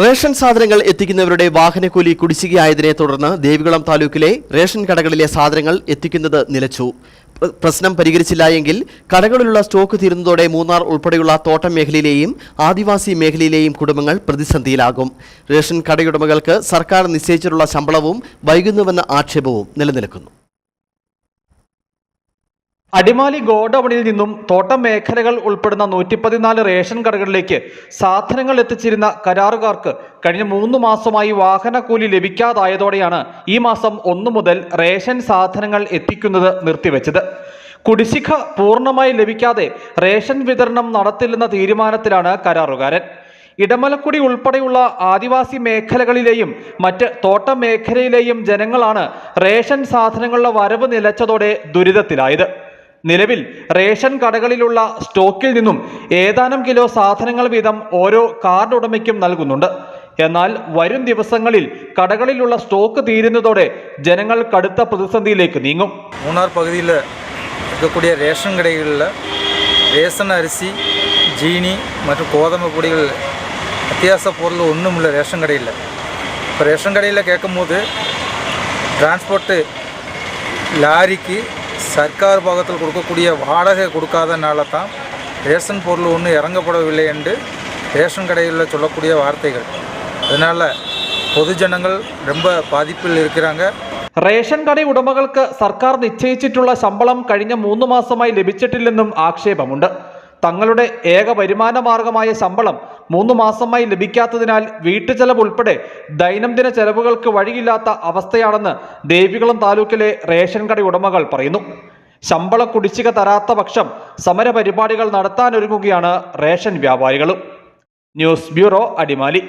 Ration സാധനങ്ങൾ എത്തിക്കുന്നവരുടെ വാഹനക്കൂലി കുടിശ്ശികയായതിനെ തുടർന്ന് ദേവികുളം താലൂക്കിലെ റേഷൻ കടകളിലെ സാധനങ്ങൾ എത്തിക്കുന്നത് നിലച്ചു. പ്രശ്നം പരിഹരിച്ചില്ല എങ്കിൽ കടകളിലുള്ള സ്റ്റോക്ക് തീരുന്നതോടെ മൂന്നാർ ഉൾപ്പെടെയുള്ള തോട്ടം മേഖലയിലെയും ആദിവാസി മേഖലയിലെയും കുടുംബങ്ങൾ പ്രതിസന്ധിയിലാകും. റേഷൻ കടയുടമകൾക്ക് സർക്കാർ നിശ്ചയിച്ചിട്ടുള്ള ശമ്പളവും വൈകുന്നുവെന്ന ആക്ഷേപവും നിലനിൽക്കുന്നു. അടിമാലി ഗോഡൌണിൽ നിന്നും തോട്ടം മേഖലകൾ ഉൾപ്പെടുന്ന നൂറ്റി പതിനാല് റേഷൻ കടകളിലേക്ക് സാധനങ്ങൾ എത്തിച്ചിരുന്ന കരാറുകാർക്ക് കഴിഞ്ഞ മൂന്ന് മാസമായി വാഹനക്കൂലി ലഭിക്കാതായതോടെയാണ് ഈ മാസം ഒന്നു മുതൽ റേഷൻ സാധനങ്ങൾ എത്തിക്കുന്നത് നിർത്തിവെച്ചത്. കുടിശ്ശിക പൂർണമായി ലഭിക്കാതെ റേഷൻ വിതരണം നടത്തില്ലെന്ന തീരുമാനത്തിലാണ് കരാറുകാരൻ. ഇടമലക്കുടി ഉൾപ്പെടെയുള്ള ആദിവാസി മേഖലകളിലെയും മറ്റ് തോട്ടം മേഖലയിലെയും ജനങ്ങളാണ് റേഷൻ സാധനങ്ങളുടെ വരവ് നിലച്ചതോടെ ദുരിതത്തിലായത്. നിലവിൽ റേഷൻ കടകളിലുള്ള സ്റ്റോക്കിൽ നിന്നും ഏതാനും കിലോ സാധനങ്ങൾ വീതം ഓരോ കാർഡ് ഉടമയ്ക്കും നൽകുന്നുണ്ട്. എന്നാൽ വരും ദിവസങ്ങളിൽ കടകളിലുള്ള സ്റ്റോക്ക് തീരുന്നതോടെ ജനങ്ങൾ കടുത്ത പ്രതിസന്ധിയിലേക്ക് നീങ്ങും. മൂന്നാർ പകുതിയിൽ കൂടിയ റേഷൻ കടകളിൽ റേഷൻ അരിസി ജീനി മറ്റു ഗോതമ്പ് പൊടികൾ വ്യത്യാസപ്പോലുള്ള ഒന്നുമില്ല റേഷൻ കടയിൽ ഇപ്പോൾ റേഷൻ കടയിൽ കേൾക്കുമ്പോൾ ട്രാൻസ്പോർട്ട് ലാരിക്ക് சர்க்கார் பாகத்தில் கொடுக்கக்கூடிய வாடகை கொடுக்காதனால தான் ரேஷன் பொருள் ஒன்றும் இறங்கப்படவில்லை என்று ரேஷன் கடையில் சொல்லக்கூடிய வார்த்தைகள் அதனால் பொதுஜனங்கள் ரொம்ப பாதிப்பில் இருக்கிறாங்க റേഷൻ കട ഉടമകൾക്ക് സർക്കാർ നിശ്ചയിച്ചിട്ടുള്ള ശമ്പളം കഴിഞ്ഞ മൂന്ന് മാസമായി ലഭിച്ചിട്ടില്ലെന്നും ആക്ഷേപമുണ്ട് തങ്ങളുടെ ഏക വരുമാന മാർഗമായ ശമ്പളം മൂന്ന് മാസമായി ലഭിക്കാത്തതിനാൽ വീട്ടുചെലവ് ഉൾപ്പെടെ ദൈനംദിന ചെലവുകൾക്ക് വഴിയില്ലാത്ത അവസ്ഥയാണെന്ന് ദേവികുളം താലൂക്കിലെ റേഷൻ കട ഉടമകൾ പറയുന്നു. ശമ്പള കുടിശ്ശിക തരാത്ത പക്ഷം സമരപരിപാടികൾ നടത്താനൊരുങ്ങുകയാണ് റേഷൻ വ്യാപാരികളും. News bureau Adimali.